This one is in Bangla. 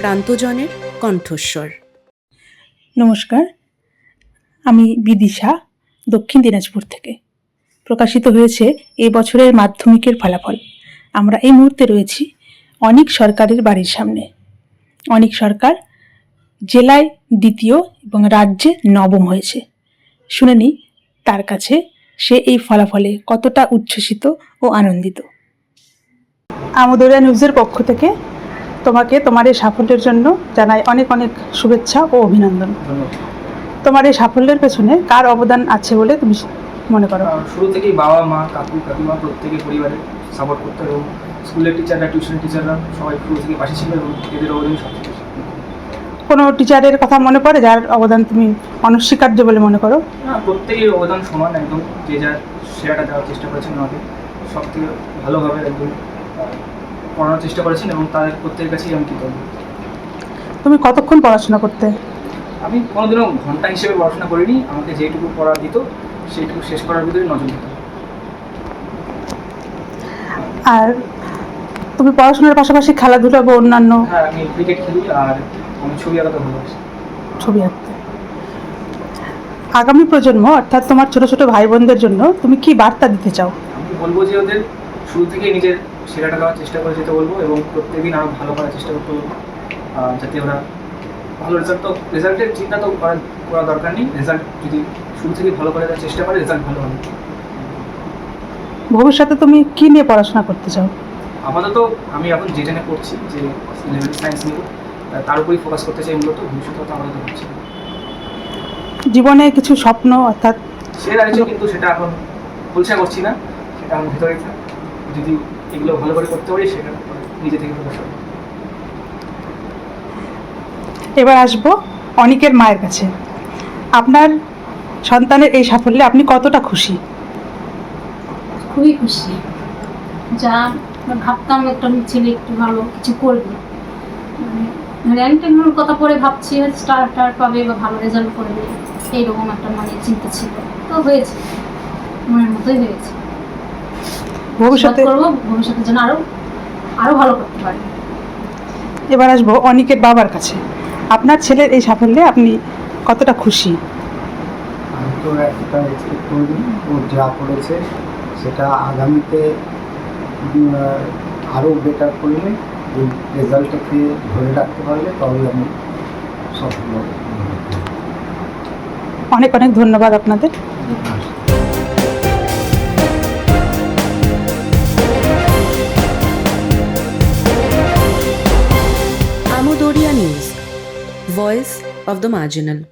প্রান্তজনের কণ্ঠস্বর। নমস্কার আমি বিদিশা দক্ষিণ দিনাজপুর থেকে। প্রকাশিত হয়েছে এই বছরের মাধ্যমিকের ফলাফল। আমরা এই মুহূর্তে রয়েছি অনেক সরকারের বাড়ির সামনে। অনেক সরকার জেলায় দ্বিতীয় এবং রাজ্যে নবম হয়েছে। শুনে নিই তার কাছে সে এই ফলাফলে কতটা উচ্ছ্বসিত ও আনন্দিত। আমদরিয়া নিউজের পক্ষ থেকে তোমাকে তোমার এই সাফল্যের জন্য জানাই অনেক অনেক শুভেচ্ছা ও অভিনন্দন। তোমার এই সাফল্যের পেছনে কার অবদান আছে বলে তুমি মনে করো? শুরু থেকেই বাবা মা কাকু কাকিমা প্রত্যেকে পরিবারে সাপোর্ট করতো এবং স্কুলের টিচাররা টিউশন টিচাররা সবাই শুরু থেকে পাশে ছিল এবং এদের অবদান সবচেয়ে কোনো টিচারের কথা মনে পড়ে যার অবদান তুমি অনস্বীকার্য বলে মনে করো? না প্রত্যেকের অবদান সমান একদম। যে যার সেরাটা দেওয়ার চেষ্টা করেছেন আমাকে সব থেকে ভালোভাবে একদম পড়ানোর চেষ্টা করেছেন এবং তাদের প্রত্যেকের কাছেই আমি কৃতজ্ঞ। তুমি কতক্ষণ পড়াশোনা করতে? আমি কোনোদিনও ঘণ্টা হিসেবে পড়াশোনা করিনি আমাকে যেটুকু পড়া দিত সেইটুকু শেষ করার ভিতরে নজর দিত। আর তুমি পড়াশোনার পাশাপাশি খেলাধুলা বা অন্যান্য হ্যাঁ আমি ক্রিকেট খেলি আর আমি ছবি আঁকাতে ভালোবাসি। ছবি আঁকতে। আগামী প্রজন্ম অর্থাৎ তোমার ছোট ছোট ভাই বোনদের জন্য তুমি কি বার্তা দিতে চাও? আমি বলব যে ওদের শুরু থেকে নিজের সেরাটা দেওয়ার চেষ্টা করে যেতে বলব এবং প্রত্যেকদিন আরও ভালো করার চেষ্টা করতে বলব। যাতে ওরা ভালো রেজাল্ট তো রেজাল্টের চিন্তা তো করার করা দরকার নেই। রেজাল্ট যদি শুরু থেকে ভালো করে দেওয়ার চেষ্টা করে রেজাল্ট ভালো হবে। ভবিষ্যতে তুমি কি নিয়ে পড়াশোনা করতে চাও? আপাতত আমি এখন যেটা নিয়ে পড়ছি যে ইলেভেন সায়েন্স নিয়ে তার উপরেই ফোকাস করতে চাই মূলত। ভবিষ্যতে তো আপাতত হচ্ছে জীবনে কিছু স্বপ্ন অর্থাৎ সে আছে কিন্তু সেটা এখন পরিচা করছি না। সেটা আমার ভেতরেই থাকে। যদি এগুলো ভালো করে করতে পারি সেটা নিজে থেকে প্রকাশ এবার আসব অনিকের মায়ের কাছে। আপনার সন্তানের এই সাফল্যে আপনি কতটা খুশি? খুবই খুশি। যা আমরা ভাবতাম একটা ছেলে একটু ভালো কিছু করবে। মানে র্যাঙ্ক ট্যাঙ্কের কথা পরে ভাবছি স্টার টার পাবে বা ভালো রেজাল্ট করবে এইরকম একটা মানে চিন্তা ছিল। তো হয়েছে। মনের মতোই হয়েছে। ভবিষ্যতে করব ভবিষ্যতে যেন আরও আরও ভালো করতে পারি। এবার আসব অনিকের বাবার কাছে। আপনার ছেলের এই সাফল্যে আপনি কতটা খুশি? আমি তো একটা এক্সপেক্ট করিনি ও যা করেছে সেটা আগামীতে আরও বেটার করলে এই রেজাল্টটাকে ধরে রাখতে পারলে তবেই আমি সফল অনেক অনেক ধন্যবাদ আপনাদের। India News, Voice of the Marginal.